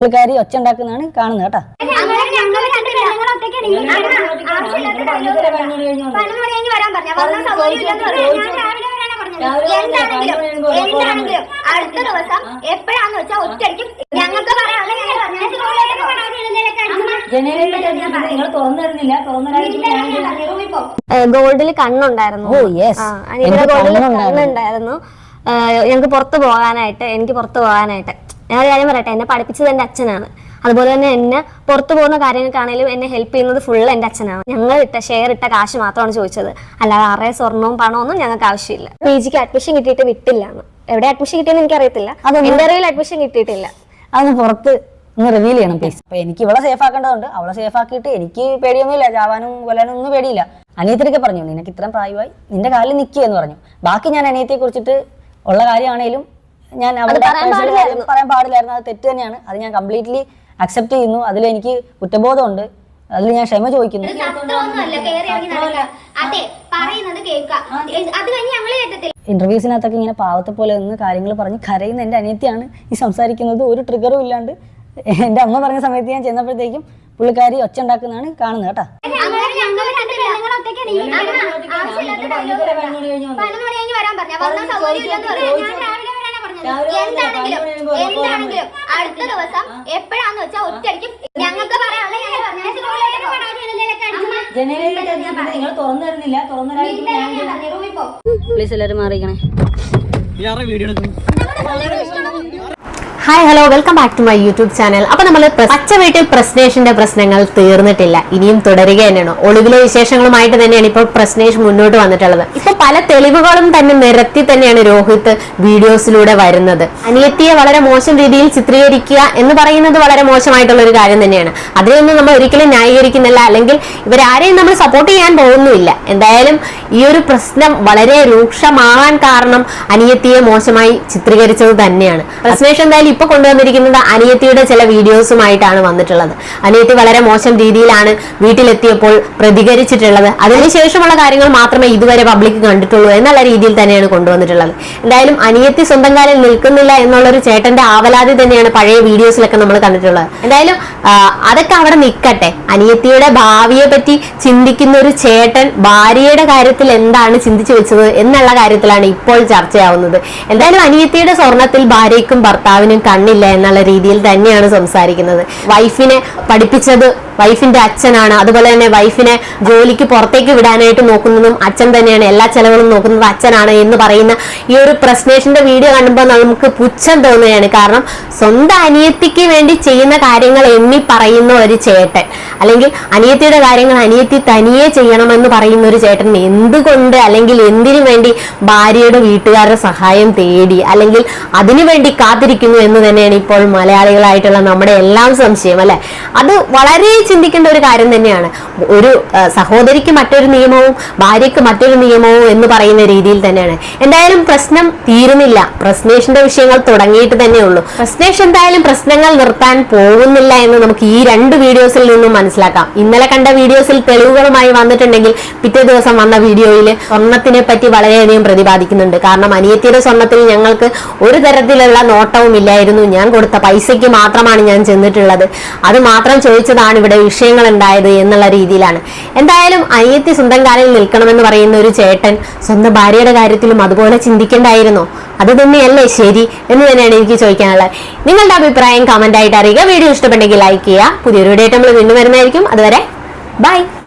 പുള്ളിക്കാരി ഒച്ച ഉണ്ടാക്കുന്നതാണ് കാണുന്നത് കേട്ടോ. എന്താണെങ്കിലും എന്താണെങ്കിലും അടുത്ത ദിവസം എപ്പോഴാന്ന് വെച്ചാൽ ഒറ്റയ്ക്ക് ഞങ്ങൾക്ക് പറയാനുള്ള ഗോൾഡിൽ കണ്ണുണ്ടായിരുന്നു. ഓ യെസ് ആ, ഗോൾഡിൽ കണ്ണുണ്ടായിരുന്നു. ഞങ്ങക്ക് പുറത്തു പുറത്ത് പോകാനായിട്ട് എനിക്ക് പുറത്തു പോകാനായിട്ട് ഞാൻ ഒരു കാര്യം പറയട്ടെ? എന്നെ പഠിപ്പിച്ചത് എന്റെ അച്ഛനാണ്. അതുപോലെ തന്നെ എന്നെ പുറത്തു പോകുന്ന കാര്യങ്ങൾക്കാണെങ്കിലും എന്നെ ഹെൽപ്പ് ചെയ്യുന്നത് ഫുൾ എന്റെ അച്ഛനാണ്. ഞങ്ങൾ ഇട്ട ഷെയർ ഇട്ട കാശ് മാത്രമാണ് ചോദിച്ചത്. അല്ലാതെ അറേ സ്വർണവും പണവും ഒന്നും ഞങ്ങൾക്ക് ആവശ്യമില്ല. പി ജിക്ക് അഡ്മിഷൻ കിട്ടിയിട്ട് വിട്ടില്ല എവിടെ അഡ്മിഷൻ കിട്ടിയെന്ന് എനിക്ക് എനിക്കറിയത്തില്ല അത് ഇന്റർവ്യൂവിൽ അഡ്മിഷൻ കിട്ടിയിട്ടില്ല. അതൊന്ന് പുറത്ത് ഒന്ന് റിവീൽ ചെയ്യണം പ്ലീസ് അപ്പൊ എനിക്ക് ഇവളെ സേഫ് ആക്കേണ്ടതുണ്ട്. അവളെ സേഫ് ആക്കിയിട്ട് എനിക്ക് പേടിയൊന്നുമില്ല. ചാവാനും കൊല്ലാനും ഒന്നും പേടിയില്ല. അനിയത്തിനൊക്കെ പറഞ്ഞു നിനക്ക് ഇത്രയും പ്രായമായി നിന്റെ കാലിൽ നിൽക്കുക എന്ന് പറഞ്ഞു. ബാക്കി ഞാൻ അനിയത്തിയെ കുറിച്ചിട്ട് ഉള്ള കാര്യമാണേലും ഞാൻ പറയാൻ പാടില്ലായിരുന്നു. പറയാൻ പാടില്ലായിരുന്നു അത് തെറ്റ് തന്നെയാണ് അത് ഞാൻ കംപ്ലീറ്റ്ലി അക്സെപ്റ്റ് ചെയ്യുന്നു അതിൽ എനിക്ക് കുറ്റബോധമുണ്ട് അതിൽ ഞാൻ ക്ഷമ ചോദിക്കുന്നു ഇന്റർവ്യൂസിനകത്തൊക്കെ ഇങ്ങനെ പാവത്തെ പോലെ നിന്ന് കാര്യങ്ങൾ പറഞ്ഞ് കരയുന്ന എന്റെ അനിയത്തിയാണ് ഈ സംസാരിക്കുന്നത് ഒരു ട്രിഗറും ഇല്ലാണ്ട് എന്റെ അമ്മ പറഞ്ഞ സമയത്ത് ഞാൻ ചെന്നപ്പോഴത്തേക്കും പുള്ളിക്കാരി ഒച്ച ഉണ്ടാക്കുന്നതാണ് കാണുന്നത് കേട്ടോ ഒറ്റയ്ക്ക് എന്താണെങ്കിലും എന്താണെങ്കിലും അടുത്ത ദിവസം എപ്പോഴാന്ന് വെച്ചാൽ ഒറ്റയ്ക്ക് ഞങ്ങൾക്ക് പറയാനുള്ള നിങ്ങൾ തുറന്നു തരുന്നില്ല. പ്ലീസ് എല്ലാവരും മാറിയിക്കണേ hi hello welcome back to my YouTube channel അപ്പൊ നമ്മൾ പച്ച വീട്ടിൽ പ്രശ്നേഷിന്റെ പ്രശ്നങ്ങൾ തീർന്നിട്ടില്ല. ഇനിയും തുടരുക തന്നെയാണ്. ഒളിവിലെ വിശേഷങ്ങളുമായിട്ട് തന്നെയാണ് ഇപ്പോൾ പ്രശ്നേഷ് മുന്നോട്ട് വന്നിട്ടുള്ളത്. ഇപ്പൊ പല തെളിവുകളും തന്നെ നിരത്തി തന്നെയാണ് രോഹിത് വീഡിയോസിലൂടെ വരുന്നത്. അനിയത്തിയെ വളരെ മോശം രീതിയിൽ ചിത്രീകരിക്കുക എന്ന് പറയുന്നത് വളരെ മോശമായിട്ടുള്ള ഒരു കാര്യം തന്നെയാണ്. അതിനൊന്നും നമ്മൾ ഒരിക്കലും ന്യായീകരിക്കുന്നില്ല. അല്ലെങ്കിൽ ഇവരാരെയും നമ്മൾ സപ്പോർട്ട് ചെയ്യാൻ പോകുന്നില്ല എന്തായാലും ഈ ഒരു പ്രശ്നം വളരെ രൂക്ഷമാകാൻ കാരണം അനിയത്തിയെ മോശമായി ചിത്രീകരിച്ചത് തന്നെയാണ്. പ്രശ്നേഷ് എന്തായാലും ഇപ്പൊ കൊണ്ടുവന്നിരിക്കുന്നത് അനിയത്തിയുടെ ചില വീഡിയോസുമായിട്ടാണ് വന്നിട്ടുള്ളത്. അനിയത്തി വളരെ മോശം രീതിയിലാണ് വീട്ടിലെത്തിയപ്പോൾ പ്രതികരിച്ചിട്ടുള്ളത്. അതിനുശേഷമുള്ള കാര്യങ്ങൾ മാത്രമേ ഇതുവരെ പബ്ലിക് കണ്ടിട്ടുള്ളൂ എന്നുള്ള രീതിയിൽ തന്നെയാണ് കൊണ്ടുവന്നിട്ടുള്ളത്. എന്തായാലും അനിയത്തി സ്വന്തം കാലിൽ നിൽക്കുന്നില്ല എന്നുള്ളൊരു ചേട്ടന്റെ ആവലാതി തന്നെയാണ് പഴയ വീഡിയോസിലൊക്കെ നമ്മൾ കണ്ടിട്ടുള്ളത്. എന്തായാലും അതൊക്കെ അവിടെ നിൽക്കട്ടെ. അനിയത്തിയുടെ ഭാവിയെ പറ്റി ചിന്തിക്കുന്ന ഒരു ചേട്ടൻ ഭാര്യയുടെ കാര്യത്തിൽ എന്താണ് ചിന്തിച്ചു വെച്ചത് എന്നുള്ള കാര്യത്തിലാണ് ഇപ്പോൾ ചർച്ചയാവുന്നത്. എന്തായാലും അനിയത്തിയുടെ സ്വർണത്തിൽ ഭാര്യയ്ക്കും ഭർത്താവിനും കണ്ണില്ല എന്നുള്ള രീതിയിൽ തന്നെയാണ് സംസാരിക്കുന്നത്. വൈഫിനെ പഠിപ്പിച്ചത് വൈഫിന്റെ അച്ഛനാണ്. അതുപോലെ തന്നെ വൈഫിനെ ജോലിക്ക് പുറത്തേക്ക് വിടാനായിട്ട് നോക്കുന്നതും അച്ഛൻ തന്നെയാണ്. എല്ലാ ചെലവുകളും നോക്കുന്നത് അച്ഛനാണ് എന്ന് പറയുന്ന ഈ ഒരു പ്രശ്നേഷന്റെ വീഡിയോ കാണുമ്പോൾ നമുക്ക് പുച്ഛം തോന്നുകയാണ്. കാരണം സ്വന്തം അനിയത്തിക്ക് വേണ്ടി ചെയ്യുന്ന കാര്യങ്ങൾ എണ്ണി പറയുന്ന ഒരു ചേട്ടൻ. അല്ലെങ്കിൽ അനിയത്തിയുടെ കാര്യങ്ങൾ അനിയത്തി തനിയെ ചെയ്യണമെന്ന് പറയുന്ന ഒരു ചേട്ടൻ എന്തുകൊണ്ട് അല്ലെങ്കിൽ എന്തിനു വേണ്ടി ഭാര്യയുടെ വീട്ടുകാരുടെ സഹായം തേടി അല്ലെങ്കിൽ അതിനു വേണ്ടി കാത്തിരിക്കുന്നു എന്ന് തന്നെയാണ് ഇപ്പോൾ മലയാളികളായിട്ടുള്ള നമ്മുടെ എല്ലാം സംശയം അല്ലെ? അത് വളരെ ചിന്തിക്കേണ്ട ഒരു കാര്യം തന്നെയാണ്. ഒരു സഹോദരിക്ക് മറ്റൊരു നിയമവും ഭാര്യയ്ക്ക് മറ്റൊരു നിയമവും എന്ന് പറയുന്ന രീതിയിൽ തന്നെയാണ്. എന്തായാലും പ്രശ്നം തീരുന്നില്ല. പ്രശ്നേഷിന്റെ വിഷയങ്ങൾ തുടങ്ങിയിട്ട് തന്നെ ഉള്ളൂ. പ്രശ്നേഷ് എന്തായാലും പ്രശ്നങ്ങൾ നിർത്താൻ പോകുന്നില്ല എന്ന് നമുക്ക് ഈ രണ്ട് വീഡിയോസിൽ നിന്നും മനസ്സിലാക്കാം. ഇന്നലെ കണ്ട വീഡിയോസിൽ തെളിവുകളുമായി വന്നിട്ടുണ്ടെങ്കിൽ പിറ്റേ ദിവസം വന്ന വീഡിയോയിൽ സ്വർണത്തിനെ പറ്റി വളരെയധികം പ്രതിപാദിക്കുന്നുണ്ട്. കാരണം അനിയത്തിയുടെ സ്വർണത്തിൽ ഞങ്ങൾക്ക് ഒരു തരത്തിലുള്ള നോട്ടവും ഇല്ലായിരുന്നു. ഞാൻ കൊടുത്ത പൈസയ്ക്ക് മാത്രമാണ് ഞാൻ ചെന്നിട്ടുള്ളത്. അത് മാത്രം ചോദിച്ചതാണ് ഇവിടെ വിഷയങ്ങൾ ഉണ്ടായത് എന്നുള്ള രീതിയിലാണ്. എന്തായാലും അയ്യത്തി സ്വന്തം കാലിൽ നിൽക്കണമെന്ന് പറയുന്ന ഒരു ചേട്ടൻ സ്വന്തം ഭാര്യയുടെ കാര്യത്തിലും അതുപോലെ ചിന്തിക്കേണ്ടായിരുന്നു. അത് തന്നെയല്ലേ ശരി എന്ന് തന്നെയാണ് എനിക്ക് ചോദിക്കാനുള്ളത്. നിങ്ങളുടെ അഭിപ്രായം കമന്റ് ആയിട്ട് അറിയുക. വീഡിയോ ഇഷ്ടപ്പെട്ടെങ്കിൽ ലൈക്ക് ചെയ്യുക. പുതിയൊരു വീഡിയോ ആയിട്ട് നമ്മൾ വീണ്ടും വരുന്നതായിരിക്കും. അതുവരെ ബൈ